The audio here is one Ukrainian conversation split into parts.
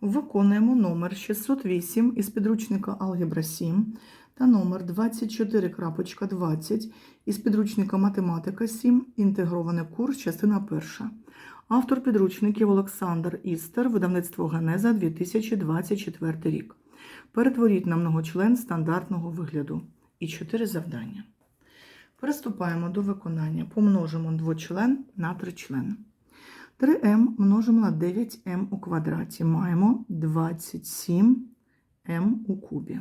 Виконуємо номер 608 із підручника Алгебра 7 та номер 24.20 із підручника Математика 7, інтегрований курс, частина 1. Автор підручників Олександр Істер, видавництво Генеза 2024 рік. Перетворіть на многочлен стандартного вигляду. І 4 завдання. Приступаємо до виконання. Помножимо двочлен на тричлен. 3m множимо на 9m у квадраті. Маємо 27m у кубі.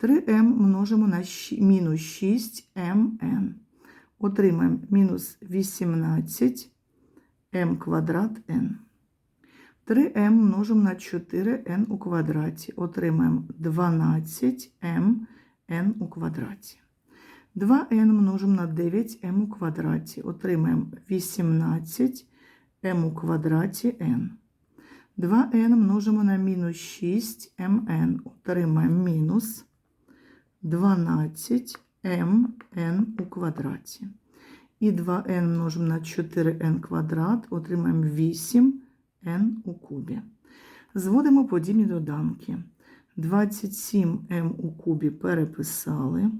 3m множимо на мінус 6mn. Отримаємо мінус 18m квадрат n. 3m множимо на 4n у квадраті. Отримаємо 12m n у квадраті. 2n множимо на 9m у квадраті. Отримаємо 18 m у квадраті n. 2n множимо на мінус 6 mn. Отримаємо мінус 12 mn у квадраті. І 2n множимо на 4n квадрат. Отримаємо 8 n у кубі. Зводимо подібні доданки. 27m у кубі переписали.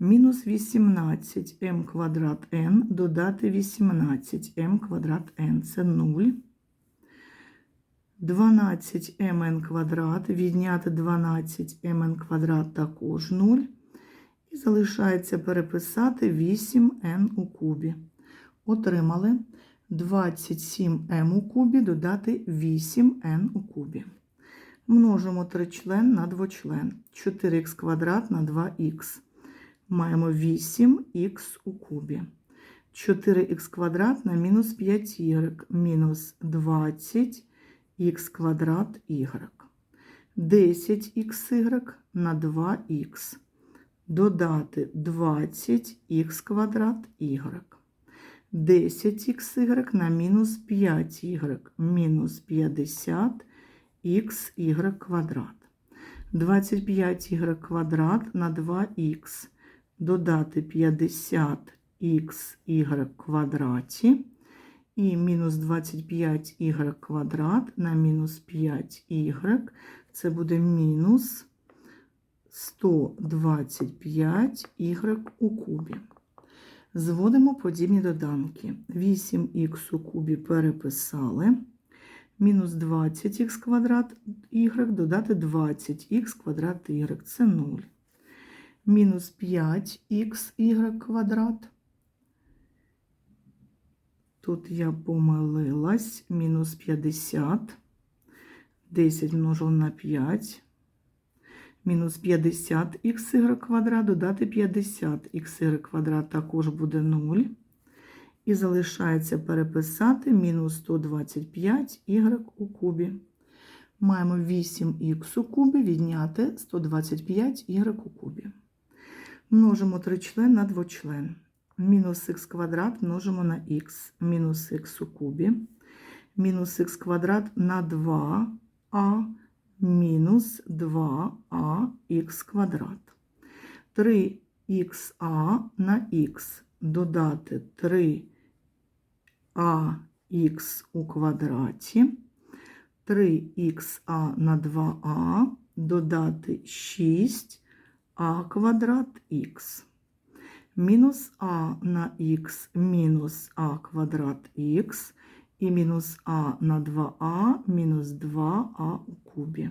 Мінус 18m квадрат n додати 18m квадрат n це 0. 12mn квадрат відняти 12mn квадрат також 0. І залишається переписати 8n у кубі. Отримали 27m у кубі додати 8n у кубі. Множимо тричлен на двочлен. 4х квадрат на 2х маємо 8х у кубі. 4х квадрат на мінус 5y, мінус 20х квадрат y. 10xy на 2х. Додати 20х квадрат y. 10xy на мінус 5y, мінус 50xy квадрат. 25y квадрат на 2х додати 50xy квадраті і мінус 25y квадрат на мінус 5y, це буде мінус 125y у кубі. Зводимо подібні доданки. 8х у кубі переписали. Мінус 20х квадрат y додати 20х квадрат y, це 0 мінус 5х квадрат. Тут я помилилась, мінус 50, 10 множимо на 5, мінус 50х квадрат, додати 50х квадрат також буде 0. І залишається переписати мінус 125 y у кубі. Маємо 8х у кубі відняти 125 y у кубі. Множимо тричлен на двочлен. Мінус х квадрат множимо на х. Мінус х у кубі. Мінус х квадрат на 2а мінус 2а х квадрат. 3ха на х додати 3ах у квадраті. 3ха на 2а додати 6 а квадрат х. Мінус а на х мінус а квадрат х і мінус а на 2а мінус 2а у кубі.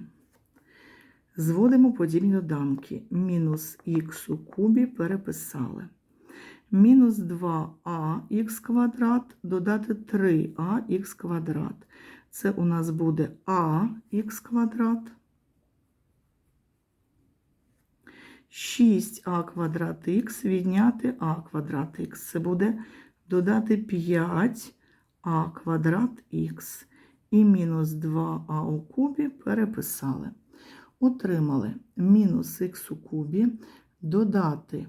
Зводимо подібні доданки. Мінус х у кубі переписали. Мінус 2ах квадрат додати 3ах квадрат. Це у нас буде ах квадрат. 6а квадрат х відняти а квадрат х. Це буде додати 5а квадрат х. І мінус 2а у кубі переписали. Отримали мінус х у кубі, додати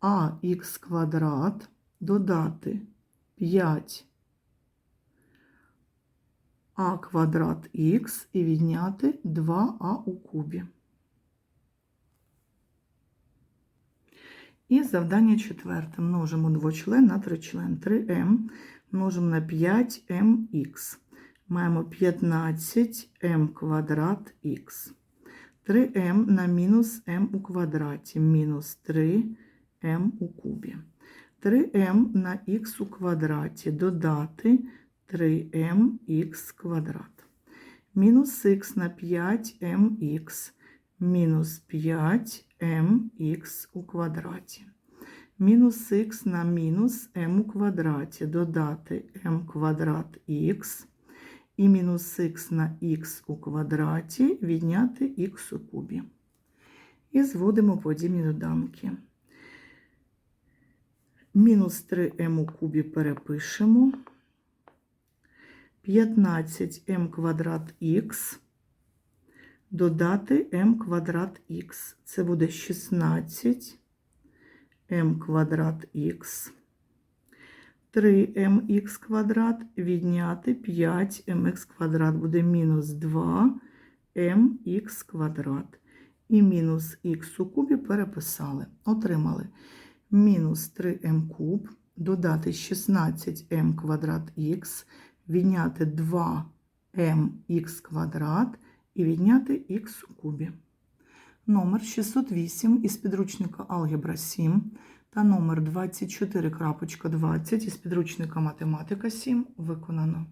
ах квадрат, додати 5 а квадрат х і відняти 2а у кубі. І завдання четверте. Множимо двочлен на тричлен. 3m множимо на 5mx. Маємо 15m квадрат х. 3m на мінус m у квадраті, мінус 3m у кубі. 3m на х у квадраті додати 3mx квадрат. Мінус х на 5mx мінус 5mx у квадраті. Мінус х на мінус m у квадраті додати m квадрат х. І мінус х на х у квадраті відняти х у кубі. І зводимо подібні доданки. Мінус 3m у кубі перепишемо. 15m квадрат х додати m квадрат х. Це буде 16m квадрат х. 3mx квадрат відняти 5mx квадрат буде мінус 2mx квадрат. І мінус х у кубі переписали. Отримали мінус 3m куб, додати 16m квадрат х, відняти 2mx квадрат і відняти х у кубі. Номер 608 із підручника Алгебра 7 та номер 24.20 із підручника Математика 7 виконано.